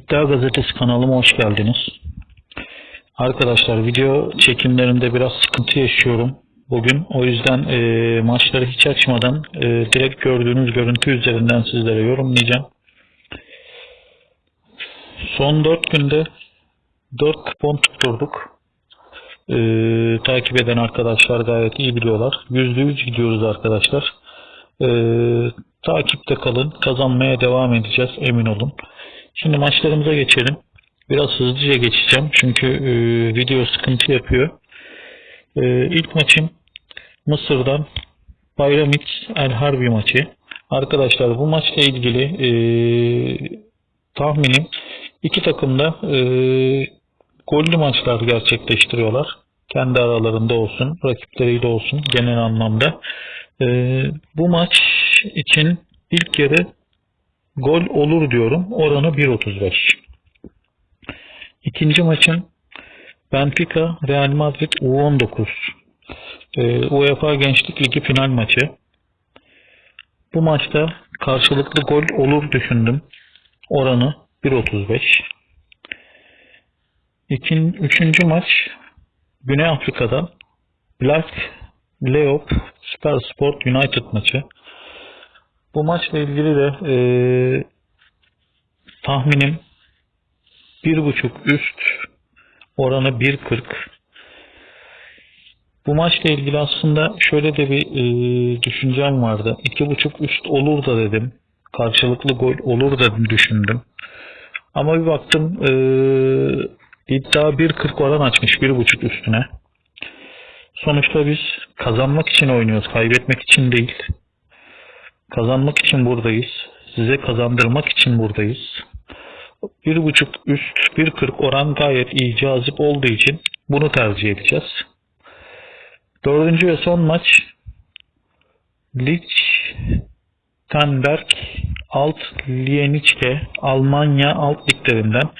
İddia Gazetesi kanalıma hoş geldiniz. Arkadaşlar video çekimlerinde biraz sıkıntı yaşıyorum bugün. O yüzden e, maçları hiç açmadan e, direkt gördüğünüz görüntü üzerinden sizlere yorumlayacağım. Son 4 günde 4 kupon tutturduk. E, takip eden arkadaşlar gayet iyi biliyorlar. %100 gidiyoruz arkadaşlar. E, takipte kalın. Kazanmaya devam edeceğiz emin olun. Şimdi maçlarımıza geçelim. Biraz hızlıca geçeceğim çünkü e, video sıkıntı yapıyor. E, ilk maçım Mısır'dan Bayramit El Harbi maçı. Arkadaşlar bu maçla ilgili e, tahminim iki takım da e, gollü maçlar gerçekleştiriyorlar. Kendi aralarında olsun, rakipleriyle olsun genel anlamda. E, bu maç için ilk yarı gol olur diyorum. Oranı 1.35. İkinci maçın Benfica Real Madrid U19 e, UEFA Gençlik Ligi final maçı. Bu maçta karşılıklı gol olur düşündüm. Oranı 1.35. İkin, üçüncü maç Güney Afrika'da Black Leop Star Sport United maçı. Bu maçla ilgili de e, tahminim 1.5 üst oranı 1.40. Bu maçla ilgili aslında şöyle de bir e, düşüncem vardı. 2.5 üst olur da dedim. Karşılıklı gol olur da düşündüm. Ama bir baktım e, iddia 1.40 oran açmış 1.5 üstüne. Sonuçta biz kazanmak için oynuyoruz. Kaybetmek için değil. Kazanmak için buradayız. Size kazandırmak için buradayız. 1.5 üst 1.40 oran gayet iyi cazip olduğu için bunu tercih edeceğiz. Dördüncü ve son maç Lichtenberg Alt Lienice Almanya alt liglerinden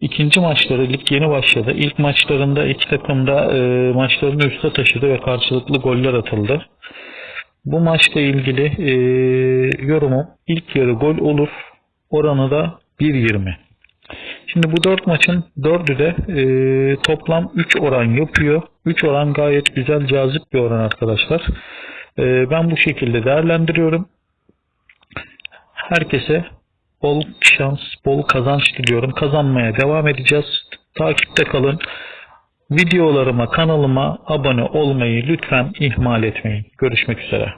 İkinci maçları lig yeni başladı. İlk maçlarında iki takım da e, maçlarını üste taşıdı ve karşılıklı goller atıldı. Bu maçla ilgili e, yorumum ilk yarı gol olur. Oranı da 1.20. Şimdi bu 4 maçın 4'ü de e, toplam 3 oran yapıyor. 3 oran gayet güzel cazip bir oran arkadaşlar. E, ben bu şekilde değerlendiriyorum. Herkese bol şans, bol kazanç diliyorum. Kazanmaya devam edeceğiz. Takipte kalın. Videolarıma, kanalıma abone olmayı lütfen ihmal etmeyin. Görüşmek üzere.